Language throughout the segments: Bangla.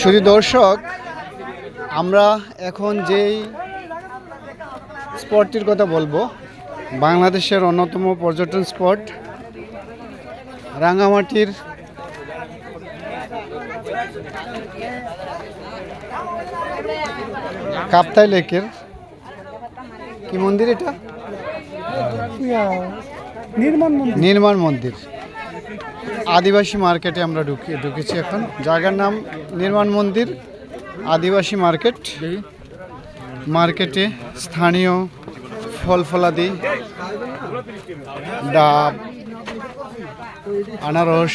শুধু দর্শক আমরা এখন যেই স্পটটির কথা বলব বাংলাদেশের অন্যতম পর্যটন স্পট রাঙ্গামাটির কাপ্তাই লেকের কি মন্দির এটা? নির্মাণ মন্দির। নির্মাণ মন্দির। আদিবাসী মার্কেটে আমরা ঢুকি ঢুকেছি এখন। জায়গার নাম নির্মাণ মন্দির আদিবাসী মার্কেট। মার্কেটে স্থানীয় ফল ফলাদি ডাব আনারস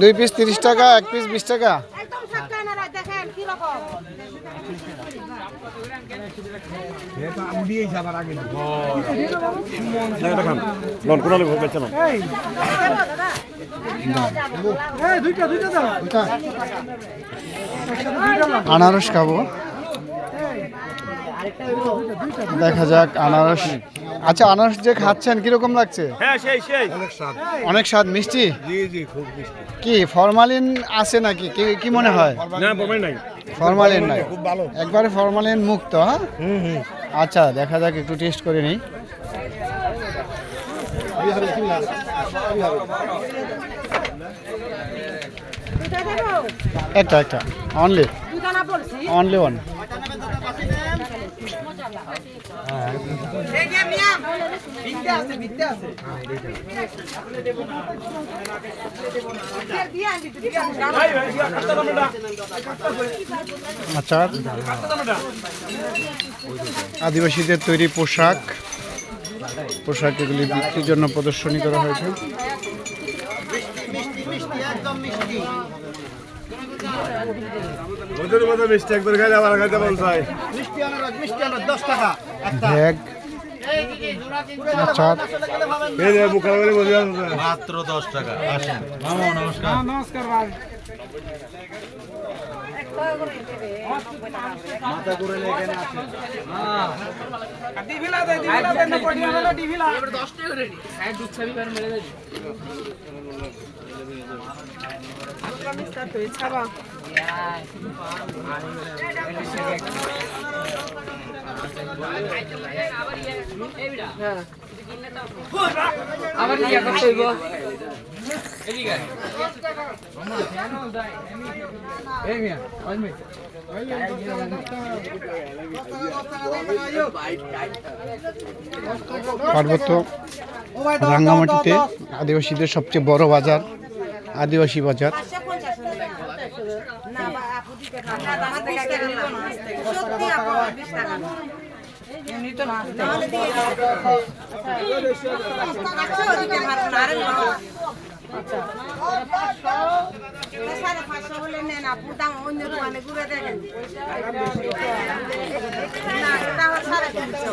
দুই পিস তিরিশ টাকা এক পিস বিশ টাকা একদম থাকতে না দেখেন কি রকম এই দুইটা দুইটা দাও। আনারস খাব। দেখা যাক আনারস। আচ্ছা আনারস যে খাচ্ছেন কীরকম লাগছে? হ্যাঁ সেই সেই। অনেক স্বাদ। মিষ্টি? জি জি খুব মিষ্টি। কি ফরমালিন আছে নাকি? কি কি মনে হয়? না প্রবলেম নাই। ফরমালিন নাই। একবারে ফরমালিন মুক্ত হ্যাঁ? আচ্ছা দেখা যাক একটু টেস্ট করে নিই। একটা একটা অনলি অনলি ওয়ান আচার। আদিবাসীদের তৈরি পোশাক। পোশাক এগুলি বিক্রির জন্য প্রদর্শনী করা হয়েছে। মিষ্টি একবার খাইলে আবার খাইতে চায়। ব্যাগ আচার এই যে মুখে আছে মাত্র দশ টাকা আসেন। মামা নমস্কার নমস্কার ভাই ডিভিলা দে ডিভিলা দে না পড়ি হলো ডিভিলা বড় বাজার আদিবাসী বাজার না বা আপু দিতে পারবে না আমার বিশ টাকা নিব না সত্যি রাঙ্গামাটিতে আদিবাসীদের সবচেয়ে টাকা বাজার আদিবাসী বাজার না সাড়ে পাঁচশো হলে নেন আপু দাম অন্য দোকানে ঘুরে দেখেন। না এটা আমার সাড়ে তিনশো।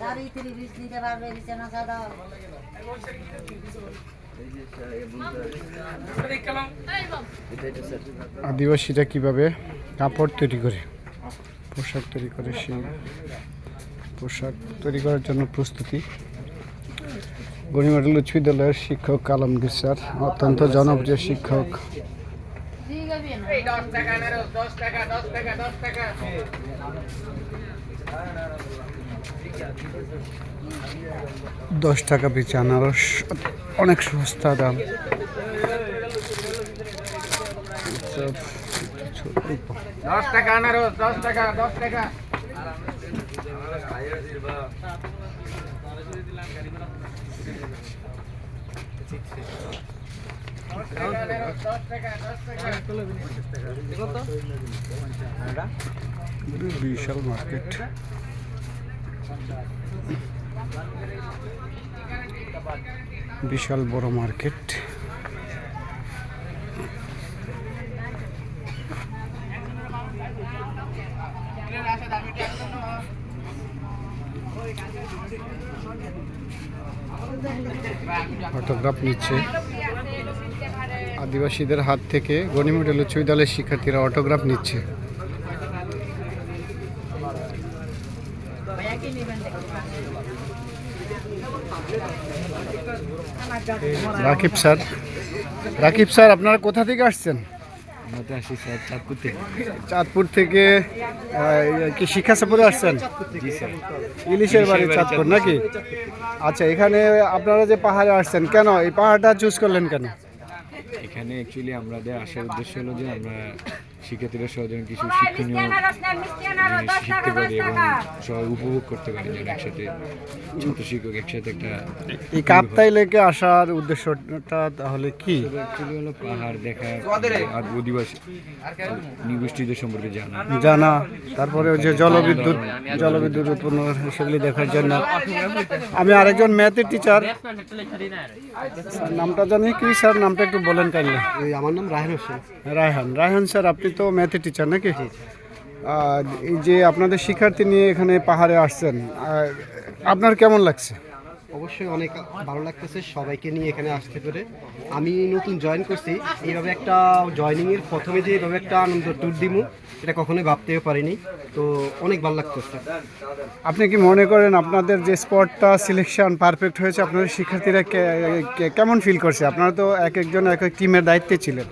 চারি তিরিশ দিতে পারবে বিছানা চাদর আদিবাসীরা কীভাবে কাপড় তৈরি করে পোশাক তৈরি করে সেই পোশাক তৈরি করার জন্য প্রস্তুতি। গণিমডেল উচ্চ বিদ্যালয়ের শিক্ষক আলমগীর স্যার অত্যন্ত জনপ্রিয় শিক্ষক। দশ টাকা দশ থেকে দশ টাকা দশ টাকা। পিছু আনারস অনেক সস্তা দাম। দশ টাকা আনারো দশ টাকা দশ টাকা। বিশাল মার্কেট বিশাল বড় মার্কেট অটোগ্রাফ নিচ্ছে। আদিবাসীদের হাত থেকে গণিমডেল উচ্চ বিদ্যালয়ের শিক্ষার্থীরা অটোগ্রাফ নিচ্ছে। রাকিব স্যার রাকিব স্যার, আপনারা কোথা থেকে আসছেন? আমাদের আসি স্যার চাঁদপুর থেকে। চাঁদপুর থেকে কি শিক্ষা সফরে আসছেন ইলিশের বাড়ি চাঁদপুর নাকি? আচ্ছা এখানে আপনারা যে পাহাড়ে আসছেন কেন? এই পাহাড়টা চুজ করলেন কেন? এখানে অ্যাকচুয়ালি আমাদের আসার উদ্দেশ্য হলো যে আমরা শিক্ষার্থীরা সহ কিছু শিক্ষণীয় জিনিস শিখতে পারি এবং সবাই উপভোগ করতে পারি যেন একসাথে ছাত্র শিক্ষক একসাথে একটা এই কাপ্তাই লেকে আসার উদ্দেশ্যটা তাহলে কি? হলো পাহাড় দেখা আর আদিবাসী নিগোষ্ঠীদের সম্পর্কে জানা। জানা। তারপরে ওই যে জলবিদ্যুৎ জলবিদ্যুৎ উৎপন্ন সেগুলি দেখার জন্য। আমি আরেকজন ম্যাথের টিচার স্যার নামটা জানি কি স্যার? নামটা একটু বলেন কাইলে আমার নাম রায়হান হোসেন। রায়হান। রায়হান স্যার আপনি তো ম্যাথের টিচার নাকি? আর এই যে আপনাদের শিক্ষার্থী নিয়ে এখানে পাহাড়ে আসছেন আর আপনার কেমন লাগছে? অবশ্যই অনেক ভালো লাগতেছে সবাইকে নিয়ে এখানে আসতে পেরে। আমি নতুন জয়েন করছি এইভাবে একটা জয়নিংয়ের প্রথমে যে এইভাবে একটা আনন্দ ট্যুর দিমু এটা কখনোই ভাবতেও পারিনি। তো অনেক ভালো লাগতেছে। আপনি কি মনে করেন আপনাদের যে স্পটটা সিলেকশন পারফেক্ট হয়েছে আপনাদের শিক্ষার্থীরা কেমন ফিল করছে? আপনারা তো এক একজন এক এক টিমের দায়িত্বে ছিলেন।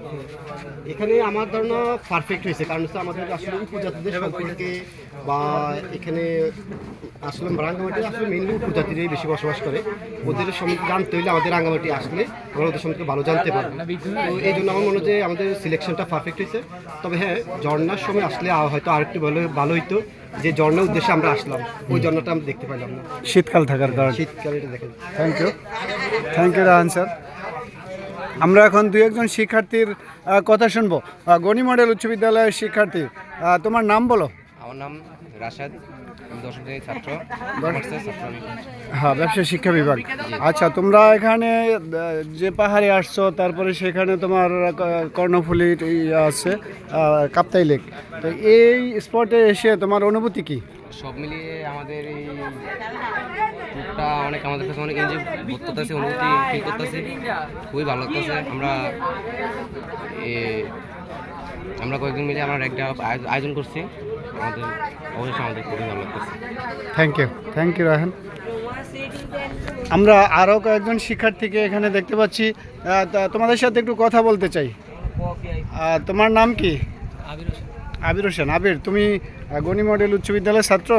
এখানে আমার ধারণা পারফেক্ট হয়েছে কারণ হচ্ছে আমাদের আসলে উপজাতিদের সম্পর্কে বা এখানে আসলে রাঙ্গামাটি আসলে মেনলি উপজাতিরাই বেশি বসবাস করে। ওদের সম্পর্কে জানতে হলে আমাদের রাঙ্গামাটি আসলে আমরা ওদের সম্পর্কে ভালো জানতে পারব। তো এই জন্য আমার মনে হয় যে আমাদের সিলেকশনটা পারফেক্ট হয়েছে। তবে হ্যাঁ ঝর্ণার সময় আসলে হয়তো আরেকটু ভালো ভালো হইতো যে ঝর্ণার উদ্দেশ্যে আমরা আসলাম। ওই ঝর্ণাটা আমরা দেখতে পাইলাম না। শীতকাল থাকার কারণে। শীতকালে এটা দেখেন। Thank you thank you Rahan sir আমরা এখন দুই একজন শিক্ষার্থীর কথা শুনব। গণি মডেল উচ্চ বিদ্যালয়ের শিক্ষার্থী তোমার নাম বলো? আমার নাম রাশাদ। হ্যাঁ ব্যবসা শিক্ষা বিভাগ। আচ্ছা তোমরা এখানে যে পাহাড়ে আসছো তারপরে সেখানে তোমার ইয়ে আছে কাপ্তাই লেক। তো এই স্পটে এসে তোমার অনুভূতি কি? সব মিলিয়ে আমাদের এই ট্যুরটা অনেক আমাদের কাছে অনেক এনজয় বোধ করতেছে অনুভূতি ফিল করতেছে। খুবই ভালো লাগতেছে। আমরা এ, আমরা কয়েকজন মিলে আমরা একটা আয়োজন করছি। আমাদের অবশ্যই আমাদের খুবই ভালো লাগতেছে। Thank you thank you Rahan আমরা আরও কয়েকজন শিক্ষার্থীকে এখানে দেখতে পাচ্ছি। তা তোমাদের সাথে একটু কথা বলতে চাই। তোমার নাম কি? আবির হোসেন। আবির তুমি গণি মডেল উচ্চ বিদ্যালয়ের ছাত্র?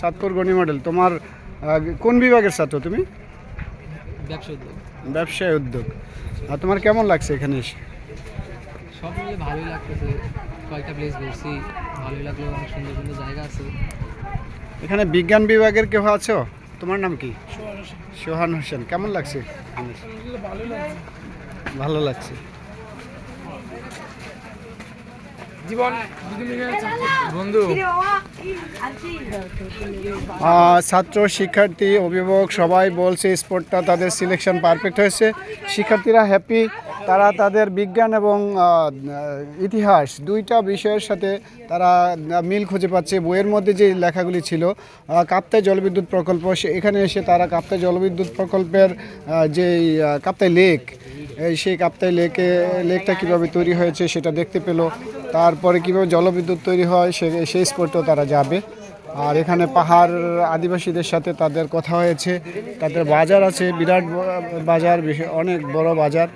চাঁদপুর গণি মডেল তোমার কোন বিভাগের ছাত্র তুমি? উদ্যোগ। ব্যবসায় উদ্যোগ। আর তোমার কেমন লাগছে এখানে এসে? সব মিলিয়ে ভালোই লাগতেছে। কয়েকটা প্লেস ঘুরছি ভালোই লাগল অনেক সুন্দর সুন্দর জায়গা আছে। এখানে বিজ্ঞান বিভাগের কেউ আছো? তোমার নাম কি? সোহান হোসেন। কেমন লাগছে ভালো লাগছে। জীবন বন্ধু। ছাত্র, শিক্ষার্থী, অভিভাবক, সবাই বলছে স্পোর্টটা তাদের সিলেকশন পারফেক্ট হয়েছে। শিক্ষার্থীরা হ্যাপি তারা তাদের বিজ্ঞান এবং ইতিহাস দুইটা বিষয়ের সাথে তারা মিল খুঁজে পাচ্ছে। বইয়ের মধ্যে যে লেখাগুলি ছিল কাপ্তাই জলবিদ্যুৎ প্রকল্প এখানে এসে তারা কাপ্তাই জলবিদ্যুৎ প্রকল্পের যে কাপ্তাই লেক সেই কাপ্তাই লেকে লেকটা কীভাবে তৈরি হয়েছে সেটা দেখতে পেল। তারপরে কীভাবে জলবিদ্যুৎ তৈরি হয়, সে, সেই স্পটেও তারা যাবে। আর এখানে পাহাড় আদিবাসীদের সাথে তাদের কথা হয়েছে। তাদের বাজার আছে, বিরাট বাজার অনেক বড় বাজার।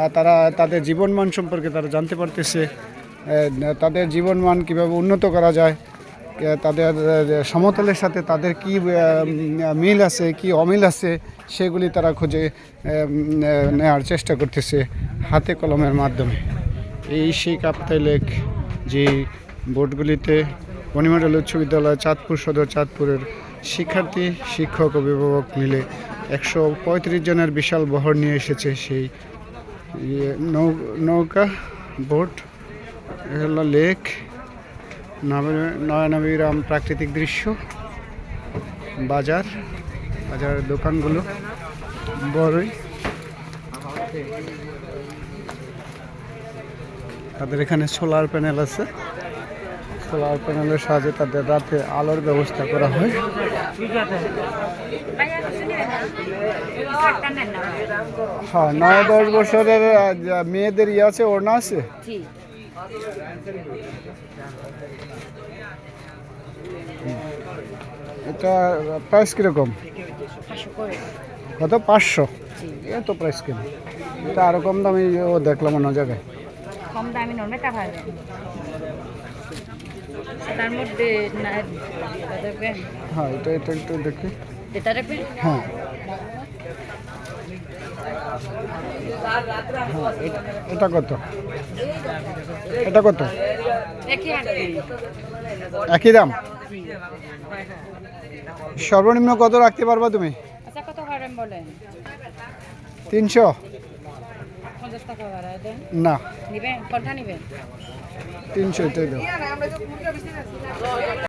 আর তারা, তাদের জীবনমান সম্পর্কে তারা জানতে পারতেছে। তাদের জীবনমান কীভাবে উন্নত করা যায়। তাদের সমতলের সাথে তাদের কি মিল আছে, কি অমিল আছে, সেগুলি তারা খুঁজে নেওয়ার চেষ্টা করতেছে হাতে কলমের মাধ্যমে। এই সেই কাপ্তাই লেক, যে বোর্ডগুলিতে বনিমডেল উচ্চ বিদ্যালয়, চাঁদপুর সদর, চাঁদপুরের শিক্ষার্থী, শিক্ষক, অভিভাবক মিলে একশো পঁয়ত্রিশ জনের বিশাল বহর নিয়ে এসেছে সেই ইয়ে নৌ- নৌকা বোট। হলো লেক নব- নয়নাবিরাম প্রাকৃতিক দৃশ্য, বাজার, বাজারের দোকানগুলো বড়ই তাদের এখানে সোলার প্যানেল আছে। সোলার প্যানেলের সাহায্যে তাদের রাতে আলোর ব্যবস্থা করা হয়। হ্যাঁ নয় দশ বছরের মেয়েদের ইয়ে আছে, ওড়না আছে? এটা প্রাইস কীরকম? কত? পাঁচশো? এ তো প্রাইস কেন? এটা আরও কম দামি ও দেখলাম অন্য জায়গায়। কম দামি নন মেটা পাবে তার মধ্যে হ্যাঁ এটা এটা একটু দেখি। এটা দেখবেন? হ্যাঁ। হ্যাঁ, এটা- কত? এটা কত? একই দাম? সর্বনিম্ন কত রাখতে পারবা তুমি? আচ্ছা তিনশো? না। নিবেন? কোনটা নিবেন? তিনশো এটাই দাও।